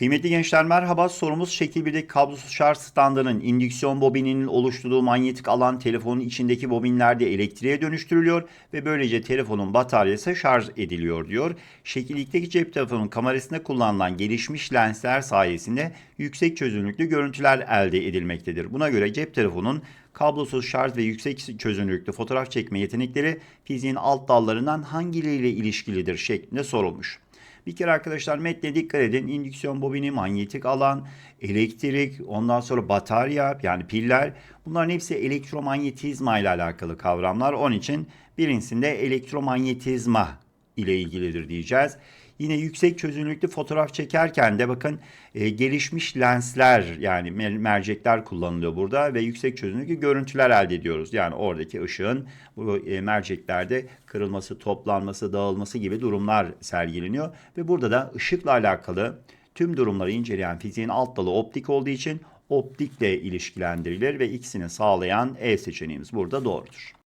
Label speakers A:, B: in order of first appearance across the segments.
A: Kıymetli gençler merhaba. Sorumuz şekil 1'deki kablosuz şarj standının indüksiyon bobininin oluşturduğu manyetik alan telefonun içindeki bobinlerde elektriğe dönüştürülüyor ve böylece telefonun bataryası şarj ediliyor diyor. Şekil 2'deki cep telefonunun kamerasında kullanılan gelişmiş lensler sayesinde yüksek çözünürlüklü görüntüler elde edilmektedir. Buna göre cep telefonun kablosuz şarj ve yüksek çözünürlüklü fotoğraf çekme yetenekleri fiziğin alt dallarından hangileriyle ilişkilidir şeklinde sorulmuş. Bir kere arkadaşlar metne dikkat edin. İndüksiyon bobini, manyetik alan, elektrik, ondan sonra batarya yani piller bunların hepsi elektromanyetizma ile alakalı kavramlar. Onun için birincisinde elektromanyetizma ile ilgilidir diyeceğiz. Yine yüksek çözünürlüklü fotoğraf çekerken de bakın e, gelişmiş lensler yani mer- mercekler kullanılıyor burada ve yüksek çözünürlüklü görüntüler elde ediyoruz. Yani oradaki ışığın bu e, merceklerde kırılması, toplanması, dağılması gibi durumlar sergileniyor ve burada da ışıkla alakalı tüm durumları inceleyen fiziğin alt dalı optik olduğu için optikle ilişkilendirilir ve ikisini sağlayan E seçeneğimiz burada doğrudur.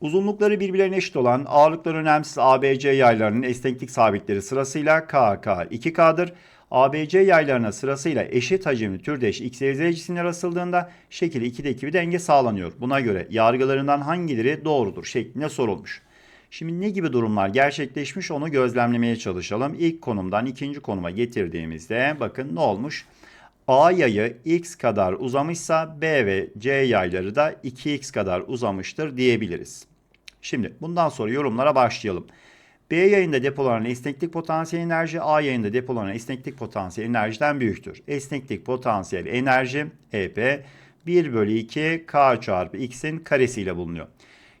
A: Uzunlukları birbirlerine eşit olan ağırlıkları önemsiz ABC yaylarının esneklik sabitleri sırasıyla K, K, 2K'dır. ABC yaylarına sırasıyla eşit hacimli türdeş X ve Z cisimler asıldığında şekil 2'deki bir denge sağlanıyor. Buna göre yargılarından hangileri doğrudur şeklinde sorulmuş. Şimdi ne gibi durumlar gerçekleşmiş onu gözlemlemeye çalışalım. İlk konumdan ikinci konuma getirdiğimizde bakın ne olmuş? A yayı x kadar uzamışsa B ve C yayları da 2x kadar uzamıştır diyebiliriz. Şimdi bundan sonra yorumlara başlayalım. B yayında depolanan esneklik potansiyel enerji A yayında depolanan esneklik potansiyel enerjiden büyüktür. Esneklik potansiyel enerji EP 1 bölü 2 K çarpı X'in karesiyle bulunuyor.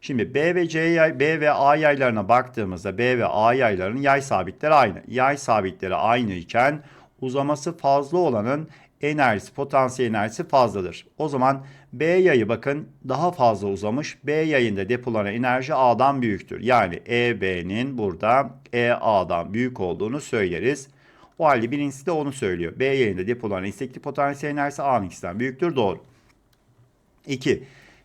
A: Şimdi B ve C yay, B ve A yaylarına baktığımızda B ve A yaylarının yay sabitleri aynı. Yay sabitleri aynı iken uzaması fazla olanın enerjisi, potansiyel enerjisi fazladır. O zaman B yayı bakın daha fazla uzamış. B yayında depolanan enerji A'dan büyüktür. Yani EB'nin burada EA'dan büyük olduğunu söyleriz. O halde birincisi de onu söylüyor. B yayında depolanan istekli potansiyel enerjisi A'nın ikisinden büyüktür. Doğru. 2.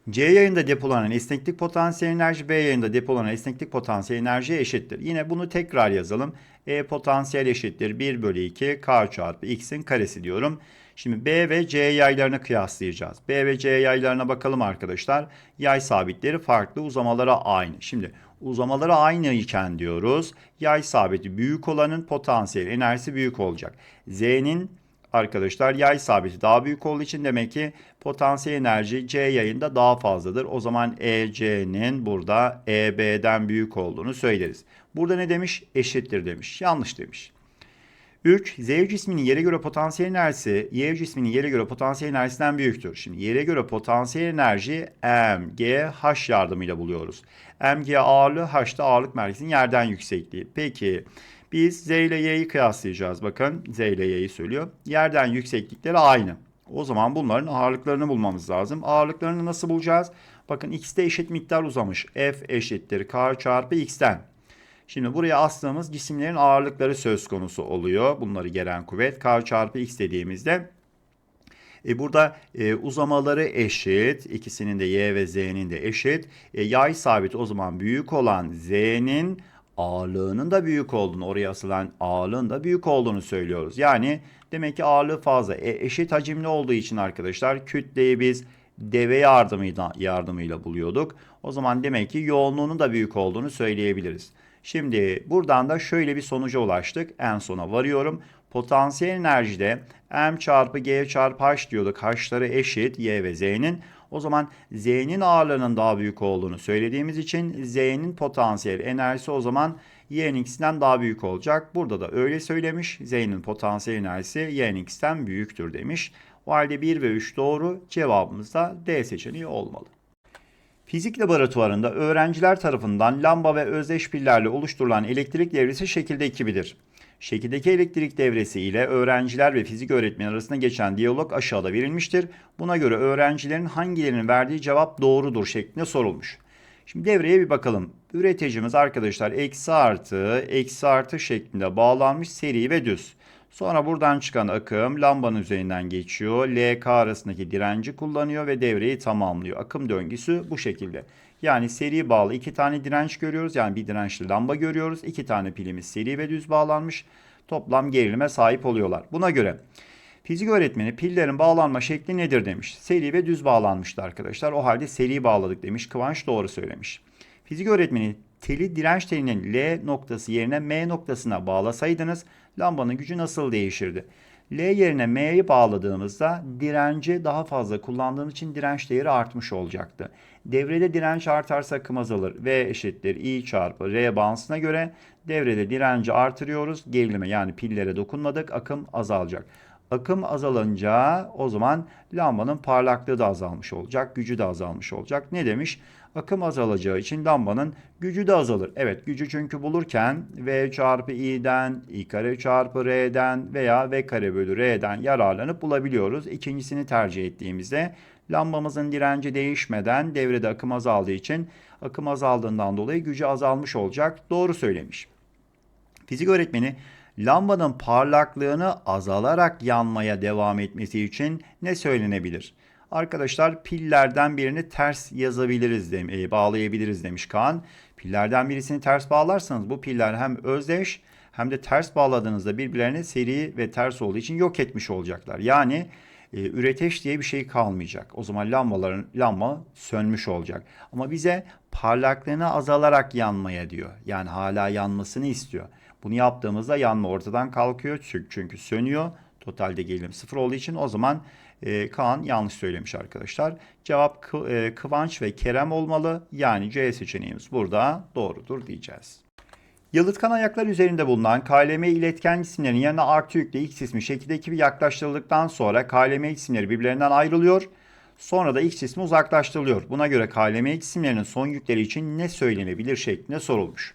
A: C yayında depolanan esneklik potansiyel enerji B yayında depolanan esneklik potansiyel enerjiye eşittir. Yine bunu tekrar yazalım. E potansiyel eşittir 1 bölü 2 K çarpı X'in karesi diyorum. Şimdi B ve C yaylarını kıyaslayacağız. B ve C yaylarına bakalım arkadaşlar. Yay sabitleri farklı, uzamaları aynı. Şimdi uzamaları aynı iken diyoruz. Yay sabiti büyük olanın potansiyel enerjisi büyük olacak. Z'nin arkadaşlar yay sabiti daha büyük olduğu için demek ki potansiyel enerji C yayında daha fazladır. O zaman EC'nin burada EB'den büyük olduğunu söyleriz. Burada ne demiş? Eşittir demiş. Yanlış demiş. 3. Z cisminin yere göre potansiyel enerjisi Y cisminin yere göre potansiyel enerjisinden büyüktür. Şimdi yere göre potansiyel enerji mg h yardımıyla buluyoruz. mg ağırlığı h'da ağırlık merkezinin yerden yüksekliği. Peki biz z ile y'yi kıyaslayacağız. Bakın z ile y'yi söylüyor. Yerden yükseklikleri aynı. O zaman bunların ağırlıklarını bulmamız lazım. Ağırlıklarını nasıl bulacağız? Bakın x de eşit miktar uzamış. F eşittir k çarpı x'ten. Şimdi buraya astığımız cisimlerin ağırlıkları söz konusu oluyor. Bunları gelen kuvvet k çarpı x dediğimizde e burada e, uzamaları eşit. İkisinin de y ve z'nin de eşit. E, yay sabit o zaman büyük olan z'nin ağırlığının da büyük olduğunu, oraya asılan ağırlığın da büyük olduğunu söylüyoruz. Yani demek ki ağırlığı fazla. E, eşit hacimli olduğu için arkadaşlar kütleyi biz deve yardımıyla, yardımıyla buluyorduk. O zaman demek ki yoğunluğunun da büyük olduğunu söyleyebiliriz. Şimdi buradan da şöyle bir sonuca ulaştık. En sona varıyorum. Potansiyel enerjide m çarpı g çarpı h diyorduk. h'ları eşit y ve z'nin. O zaman z'nin ağırlığının daha büyük olduğunu söylediğimiz için z'nin potansiyel enerjisi o zaman y'nin x'ten daha büyük olacak. Burada da öyle söylemiş. z'nin potansiyel enerjisi y'nin x'ten büyüktür demiş. O halde 1 ve 3 doğru. Cevabımız da D seçeneği olmalı. Fizik laboratuvarında öğrenciler tarafından lamba ve özdeş pillerle oluşturulan elektrik devresi şekilde ikibidir. Şekildeki elektrik devresi ile öğrenciler ve fizik öğretmeni arasında geçen diyalog aşağıda verilmiştir. Buna göre öğrencilerin hangilerinin verdiği cevap doğrudur şeklinde sorulmuş. Şimdi devreye bir bakalım. Üreticimiz arkadaşlar eksi artı, eksi artı şeklinde bağlanmış seri ve düz. Sonra buradan çıkan akım lambanın üzerinden geçiyor. LK arasındaki direnci kullanıyor ve devreyi tamamlıyor. Akım döngüsü bu şekilde. Yani seri bağlı iki tane direnç görüyoruz. Yani bir dirençli lamba görüyoruz. İki tane pilimiz seri ve düz bağlanmış. toplam gerilime sahip oluyorlar. Buna göre fizik öğretmeni pillerin bağlanma şekli nedir demiş. Seri ve düz bağlanmıştı arkadaşlar. O halde seri bağladık demiş. Kıvanç doğru söylemiş. Fizik öğretmeni teli direnç telinin L noktası yerine M noktasına bağlasaydınız lambanın gücü nasıl değişirdi? L yerine M'yi bağladığımızda direnci daha fazla kullandığımız için direnç değeri artmış olacaktı. Devrede direnç artarsa akım azalır. V eşittir I çarpı R bağıntısına göre devrede direnci artırıyoruz. Gerilime yani pillere dokunmadık. Akım azalacak. Akım azalınca o zaman lambanın parlaklığı da azalmış olacak. Gücü de azalmış olacak. Ne demiş? Akım azalacağı için lambanın gücü de azalır. Evet gücü çünkü bulurken V çarpı I'den, I kare çarpı R'den veya V kare bölü R'den yararlanıp bulabiliyoruz. İkincisini tercih ettiğimizde lambamızın direnci değişmeden devrede akım azaldığı için akım azaldığından dolayı gücü azalmış olacak. Doğru söylemiş. Fizik öğretmeni lambanın parlaklığını azalarak yanmaya devam etmesi için ne söylenebilir? Arkadaşlar pillerden birini ters yazabiliriz, dem e, bağlayabiliriz demiş Kaan. Pillerden birisini ters bağlarsanız bu piller hem özdeş hem de ters bağladığınızda birbirlerini seri ve ters olduğu için yok etmiş olacaklar. Yani e, üreteş diye bir şey kalmayacak. O zaman lambaların lamba sönmüş olacak. Ama bize parlaklığını azalarak yanmaya diyor. Yani hala yanmasını istiyor. Bunu yaptığımızda yanma ortadan kalkıyor çünkü sönüyor. Totalde gerilim sıfır olduğu için o zaman e, Kaan yanlış söylemiş arkadaşlar. Cevap e, Kıvanç ve Kerem olmalı. Yani C seçeneğimiz burada doğrudur diyeceğiz. Yalıtkan ayaklar üzerinde bulunan KLM iletken cisimlerin yanına artı yüklü X ismi şekildeki bir yaklaştırıldıktan sonra KLM cisimleri birbirlerinden ayrılıyor. Sonra da X cismi uzaklaştırılıyor. Buna göre KLM cisimlerinin son yükleri için ne söylenebilir şeklinde sorulmuş.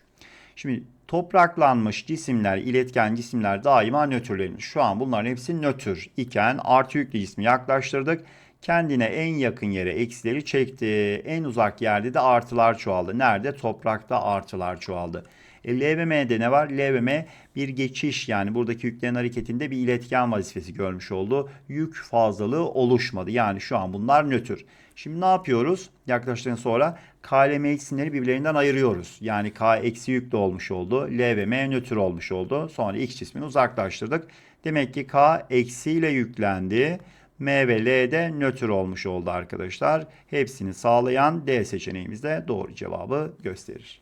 A: Şimdi topraklanmış cisimler, iletken cisimler daima nötrlenir. Şu an bunların hepsi nötr iken artı yüklü cismi yaklaştırdık. Kendine en yakın yere eksileri çekti. En uzak yerde de artılar çoğaldı. Nerede? Toprakta artılar çoğaldı. E, L ne var? L ve M bir geçiş yani buradaki yüklerin hareketinde bir iletken vazifesi görmüş oldu. Yük fazlalığı oluşmadı. Yani şu an bunlar nötr. Şimdi ne yapıyoruz? Yaklaştıktan sonra K ile M isimleri birbirlerinden ayırıyoruz. Yani K eksi yüklü olmuş oldu. L ve M nötr olmuş oldu. Sonra X cismini uzaklaştırdık. Demek ki K eksiyle yüklendi. M ve L de nötr olmuş oldu arkadaşlar. Hepsini sağlayan D seçeneğimiz de doğru cevabı gösterir.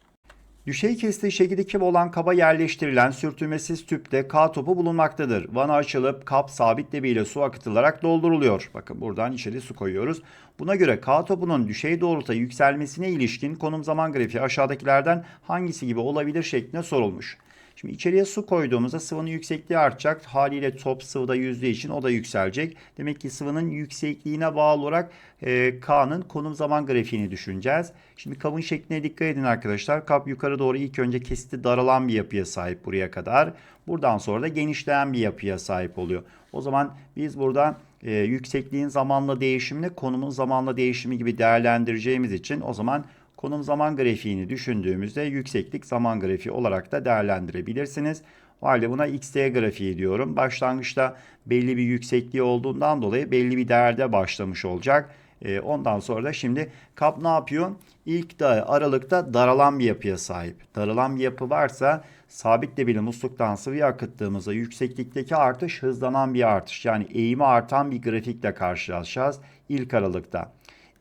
A: Düşey kestiği şekildeki olan kaba yerleştirilen sürtünmesiz tüpte K topu bulunmaktadır. Vana açılıp kap sabit debiyle su akıtılarak dolduruluyor. Bakın buradan içeri su koyuyoruz. Buna göre K topunun düşey doğrultuda yükselmesine ilişkin konum zaman grafiği aşağıdakilerden hangisi gibi olabilir şeklinde sorulmuş. Şimdi içeriye su koyduğumuzda sıvının yüksekliği artacak. Haliyle top sıvıda yüzdüğü için o da yükselecek. Demek ki sıvının yüksekliğine bağlı olarak e, K'nın konum zaman grafiğini düşüneceğiz. Şimdi kabın şekline dikkat edin arkadaşlar. Kap yukarı doğru ilk önce kesiti daralan bir yapıya sahip buraya kadar. Buradan sonra da genişleyen bir yapıya sahip oluyor. O zaman biz burada e, yüksekliğin zamanla değişimini konumun zamanla değişimi gibi değerlendireceğimiz için o zaman konum zaman grafiğini düşündüğümüzde yükseklik zaman grafiği olarak da değerlendirebilirsiniz. O halde buna xt grafiği diyorum. Başlangıçta belli bir yüksekliği olduğundan dolayı belli bir değerde başlamış olacak. E, ondan sonra da şimdi kap ne yapıyor? İlk da aralıkta daralan bir yapıya sahip. Daralan bir yapı varsa sabit debili musluktan sıvıya akıttığımızda yükseklikteki artış hızlanan bir artış. Yani eğimi artan bir grafikle karşılaşacağız ilk aralıkta.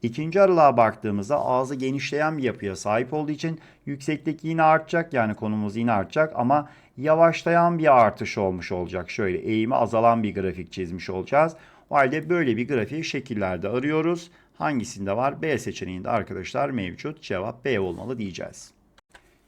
A: İkinci aralığa baktığımızda ağzı genişleyen bir yapıya sahip olduğu için yükseklik yine artacak yani konumuz yine artacak ama yavaşlayan bir artış olmuş olacak. Şöyle eğimi azalan bir grafik çizmiş olacağız. O halde böyle bir grafiği şekillerde arıyoruz. Hangisinde var? B seçeneğinde arkadaşlar mevcut. Cevap B olmalı diyeceğiz.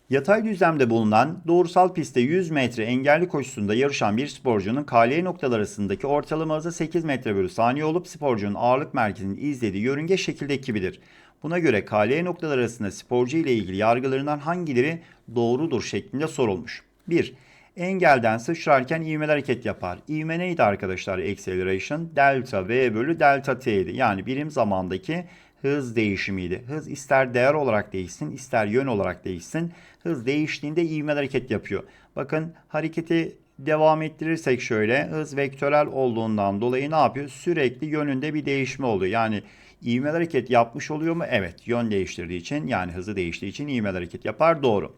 A: Yatay düzlemde bulunan doğrusal pistte 100 metre engelli koşusunda yarışan bir sporcunun KL noktalar arasındaki ortalama hızı 8 metre bölü saniye olup sporcunun ağırlık merkezinin izlediği yörünge şekildeki gibidir. Buna göre KL noktalar arasında sporcu ile ilgili yargılarından hangileri doğrudur şeklinde sorulmuş. 1. Engelden sıçrarken ivmeli hareket yapar. İvme neydi arkadaşlar? Acceleration delta V bölü delta T'ydi. Yani birim zamandaki hız değişimiydi. Hız ister değer olarak değişsin, ister yön olarak değişsin. Hız değiştiğinde ivmeli hareket yapıyor. Bakın hareketi devam ettirirsek şöyle hız vektörel olduğundan dolayı ne yapıyor? Sürekli yönünde bir değişme oluyor. Yani ivmeli hareket yapmış oluyor mu? Evet. Yön değiştirdiği için yani hızı değiştiği için ivmeli hareket yapar. Doğru.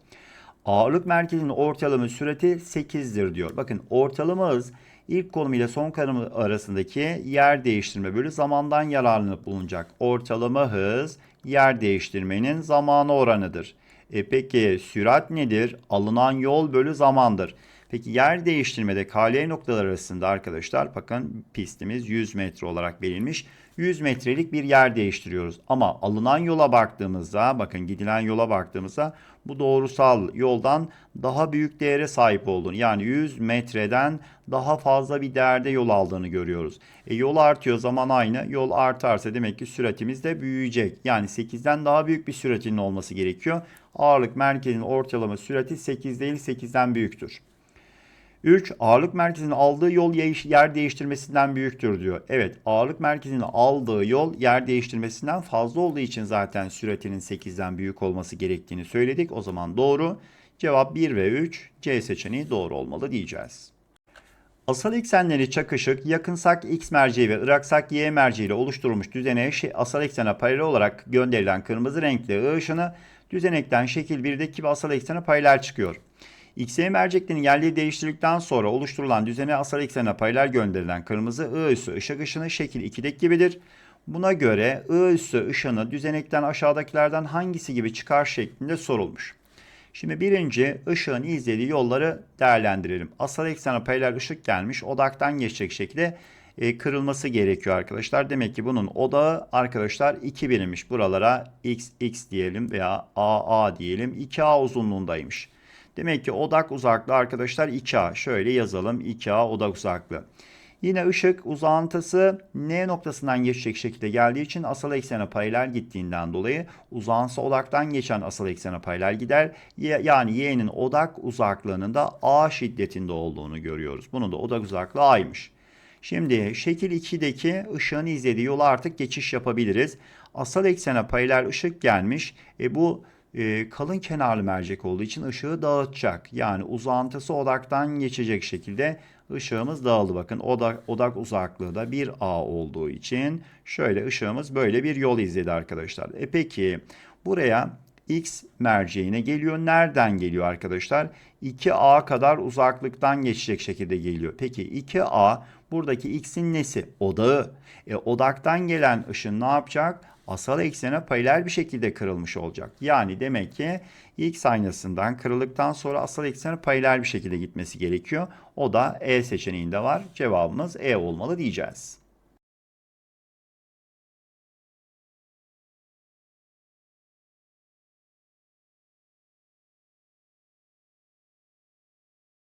A: Ağırlık merkezinin ortalama sürati 8'dir diyor. Bakın ortalama hız ilk konum ile son konum arasındaki yer değiştirme bölü zamandan yararlanıp bulunacak. Ortalama hız yer değiştirmenin zamanı oranıdır. E peki sürat nedir? Alınan yol bölü zamandır. Peki yer değiştirmede KL noktalar arasında arkadaşlar bakın pistimiz 100 metre olarak verilmiş. 100 metrelik bir yer değiştiriyoruz. Ama alınan yola baktığımızda bakın gidilen yola baktığımızda bu doğrusal yoldan daha büyük değere sahip olduğunu yani 100 metreden daha fazla bir değerde yol aldığını görüyoruz. E, yol artıyor zaman aynı. Yol artarsa demek ki süratimiz de büyüyecek. Yani 8'den daha büyük bir süratinin olması gerekiyor. Ağırlık merkezinin ortalama sürati 8 değil 8'den büyüktür. 3. Ağırlık merkezinin aldığı yol yer değiştirmesinden büyüktür diyor. Evet ağırlık merkezinin aldığı yol yer değiştirmesinden fazla olduğu için zaten süratinin 8'den büyük olması gerektiğini söyledik. O zaman doğru. Cevap 1 ve 3 C seçeneği doğru olmalı diyeceğiz. Asal eksenleri çakışık, yakınsak X merceği ve ıraksak Y merceği ile oluşturulmuş düzeneye şey, asal eksene paralel olarak gönderilen kırmızı renkli ışını düzenekten şekil 1'deki asal eksene paralel çıkıyor. XY merceklerin yerleri değiştirdikten sonra oluşturulan düzene asal eksene paralel gönderilen kırmızı I üssü ışık ışını şekil 2'deki gibidir. Buna göre I üssü ışını düzenekten aşağıdakilerden hangisi gibi çıkar şeklinde sorulmuş. Şimdi birinci ışığın izlediği yolları değerlendirelim. Asal eksene paralel ışık gelmiş odaktan geçecek şekilde e, kırılması gerekiyor arkadaşlar. Demek ki bunun odağı arkadaşlar 2 birimmiş. Buralara x x diyelim veya a a diyelim 2a uzunluğundaymış. Demek ki odak uzaklığı arkadaşlar 2A. Şöyle yazalım 2A odak uzaklığı. Yine ışık uzantısı N noktasından geçecek şekilde geldiği için asal eksene paralel gittiğinden dolayı uzantısı odaktan geçen asal eksene paralel gider. Yani Y'nin odak uzaklığının da A şiddetinde olduğunu görüyoruz. Bunun da odak uzaklığı A'ymış. Şimdi şekil 2'deki ışığın izlediği yola artık geçiş yapabiliriz. Asal eksene paralel ışık gelmiş. E bu e, kalın kenarlı mercek olduğu için ışığı dağıtacak. Yani uzantısı odaktan geçecek şekilde ışığımız dağıldı. Bakın odak, odak uzaklığı da 1A olduğu için şöyle ışığımız böyle bir yol izledi arkadaşlar. E peki buraya X merceğine geliyor. Nereden geliyor arkadaşlar? 2A kadar uzaklıktan geçecek şekilde geliyor. Peki 2A buradaki X'in nesi? Odağı. E, odaktan gelen ışın ne yapacak? Asal eksene paralel bir şekilde kırılmış olacak. Yani demek ki X aynasından kırıldıktan sonra asal eksene paralel bir şekilde gitmesi gerekiyor. O da E seçeneğinde var. Cevabımız E olmalı diyeceğiz.